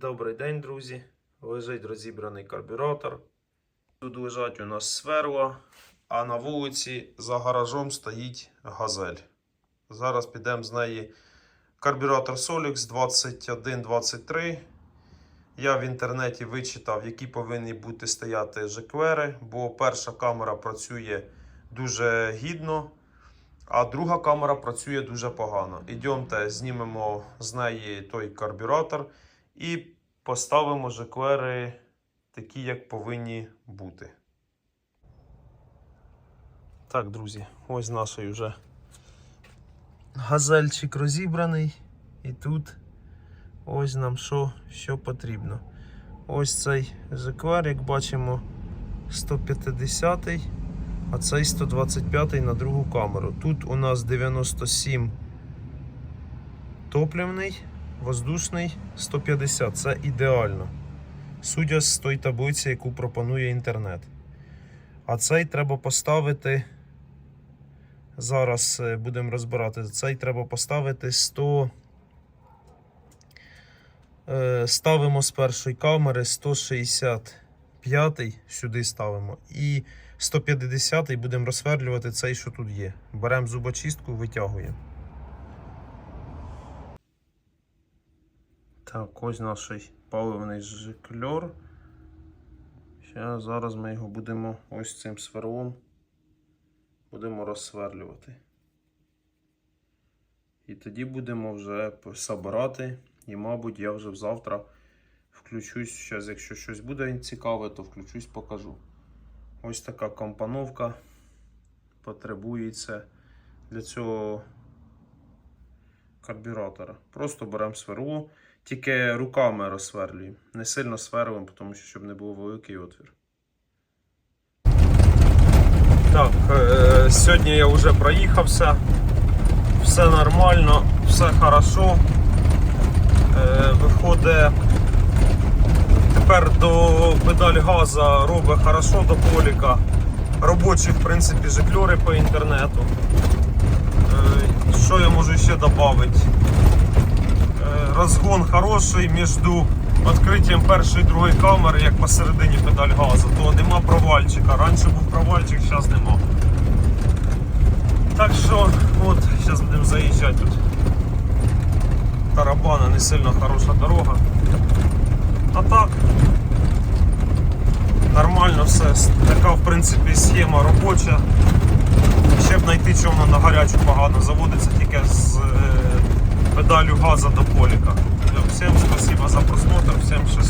Добрий день, друзі. Лежить розібраний карбюратор. Тут лежать у нас сверла, а на вулиці за гаражом стоїть газель. Зараз підемо з неї карбюратор Solix 2123. Я в інтернеті вичитав, які повинні бути стояти жеклери, бо перша камера працює дуже гідно, а друга камера працює дуже погано. Ідемте, знімемо з неї той карбюратор і поставимо жеклери такі, як повинні бути. Так, друзі, ось наш вже газельчик розібраний. І тут ось нам що, що потрібно. Ось цей жеклер, як бачимо, 150 а цей 125 на другу камеру. Тут у нас 97 топливний, воздушний 150. Це ідеально. Судя з той таблиці, яку пропонує інтернет. А цей треба поставити. Зараз е, будемо розбирати. Цей треба поставити 100. Е, Ставимо з першої камери 165 сюди ставимо. І 150 будемо розсверлювати цей, що тут є. Беремо зубочистку, витягуємо. Так, ось наш паливний жикльор. Зараз ми його будемо ось цим сверлом будемо розсверлювати. І тоді будемо вже собирати. І, мабуть, я вже завтра включусь. Зараз, якщо щось буде цікаве, то включусь, покажу. Ось така компоновка потребується для цього карбюратора. Просто беремо сверло, тільки руками розсверлюємо. Не сильно сверлимо, тому що щоб не було великий отвір. Так, е, сьогодні я вже проїхався. Все нормально, все хорошо. Е, виходить, тепер до педаль газа робить хорошо до поліка. Робочі, в принципі, жикльори по інтернету. Е, що я можу ще додати? Е, розгон хороший між відкриттям першої і другої камери, як посередині педаль газу, то нема провальчика. Раніше був провальчик, зараз нема. Так що, от, зараз будемо заїжджати тут. Тарабана не сильно хороша дорога. А так, нормально все. Така, в принципі, схема робоча. Ще б знайти чому на гарячу погано, заводиться тільки з е, педалю газа до поліка. Всім спасибо за просмотр, всім щасливо.